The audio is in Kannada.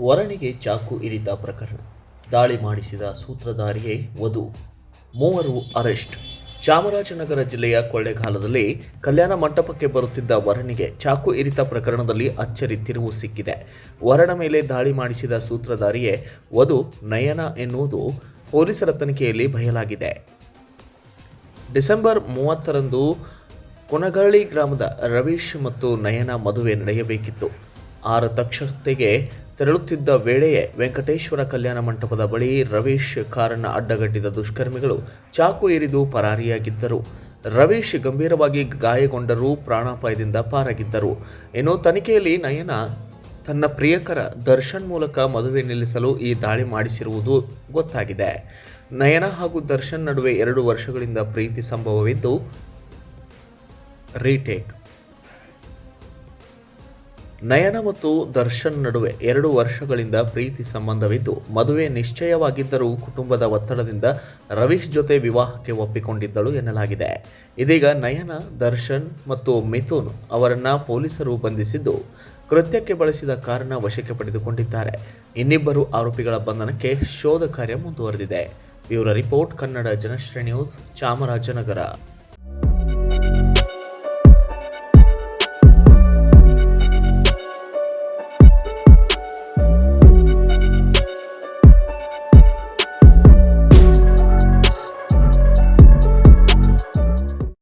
ವರಣಿಗೆ ಚಾಕು ಇರಿತ ಪ್ರಕರಣ. ದಾಳಿ ಮಾಡಿಸಿದ ಸೂತ್ರಧಾರಿಯೇ ವಧು. ಮೂವರು ಅರೆಸ್ಟ್. ಚಾಮರಾಜನಗರ ಜಿಲ್ಲೆಯ ಕೊಳ್ಳೆಗಾಲದಲ್ಲಿ ಕಲ್ಯಾಣ ಮಂಟಪಕ್ಕೆ ಬರುತ್ತಿದ್ದ ವರಣಿಗೆ ಚಾಕು ಇರಿತ ಪ್ರಕರಣದಲ್ಲಿ ಅಚ್ಚರಿ ತಿರುವು ಸಿಕ್ಕಿದೆ. ವರಣ ಮೇಲೆ ದಾಳಿ ಮಾಡಿಸಿದ ಸೂತ್ರಧಾರಿಯೇ ವಧು ನಯನ ಎನ್ನುವುದು ಪೊಲೀಸರ ತನಿಖೆಯಲ್ಲಿ ಬಯಲಾಗಿದೆ. ಡಿಸೆಂಬರ್ ಮೂವತ್ತರಂದು ಕೊನಗಳ್ಳಿ ಗ್ರಾಮದ ರವೀಶ್ ಮತ್ತು ನಯನ ಮದುವೆ ನಡೆಯಬೇಕಿತ್ತು. ಆರ ತಕ್ಷತೆಗೆ ತೆರಳುತ್ತಿದ್ದ ವೇಳೆಯೇ ವೆಂಕಟೇಶ್ವರ ಕಲ್ಯಾಣ ಮಂಟಪದ ಬಳಿ ರವೀಶ್ ಕಾರನ್ನು ಅಡ್ಡಗಟ್ಟಿದ ದುಷ್ಕರ್ಮಿಗಳು ಚಾಕು ಏರಿದು ಪರಾರಿಯಾಗಿದ್ದರು. ರವೀಶ್ ಗಂಭೀರವಾಗಿ ಗಾಯಗೊಂಡರೂ ಪ್ರಾಣಾಪಾಯದಿಂದ ಪಾರಾಗಿದ್ದರು. ಇನ್ನು ತನಿಖೆಯಲ್ಲಿ ನಯನ ತನ್ನ ಪ್ರಿಯಕರ ದರ್ಶನ್ ಮೂಲಕ ಮದುವೆ ನಿಲ್ಲಿಸಲು ಈ ದಾಳಿ ಮಾಡಿಸಿರುವುದು ಗೊತ್ತಾಗಿದೆ. ನಯನ ಹಾಗೂ ದರ್ಶನ್ ನಡುವೆ ಎರಡು ವರ್ಷಗಳಿಂದ ಪ್ರೀತಿ ಸಂಭವವಿದ್ದು, ರೀಟೇಕ್ ನಯನ ಮತ್ತು ದರ್ಶನ್ ನಡುವೆ ಎರಡು ವರ್ಷಗಳಿಂದ ಪ್ರೀತಿ ಸಂಬಂಧವಿದ್ದು, ಮದುವೆ ನಿಶ್ಚಯವಾಗಿದ್ದರೂ ಕುಟುಂಬದ ಒತ್ತಡದಿಂದ ರವೀಶ್ ಜೊತೆ ವಿವಾಹಕ್ಕೆ ಒಪ್ಪಿಕೊಂಡಿದ್ದಳು ಎನ್ನಲಾಗಿದೆ. ಇದೀಗ ನಯನ, ದರ್ಶನ್ ಮತ್ತು ಮಿಥುನ್ ಅವರನ್ನ ಪೊಲೀಸರು ಬಂಧಿಸಿದ್ದು, ಕೃತ್ಯಕ್ಕೆ ಬಳಸಿದ ಕಾರಣ ವಶಕ್ಕೆ ಪಡೆದುಕೊಂಡಿದ್ದಾರೆ. ಇನ್ನಿಬ್ಬರು ಆರೋಪಿಗಳ ಬಂಧನಕ್ಕೆ ಶೋಧ ಕಾರ್ಯ ಮುಂದುವರೆದಿದೆ. ಇವರ ರಿಪೋರ್ಟ್, ಕನ್ನಡ ಜನಶ್ರೀ ನ್ಯೂಸ್, ಚಾಮರಾಜನಗರ.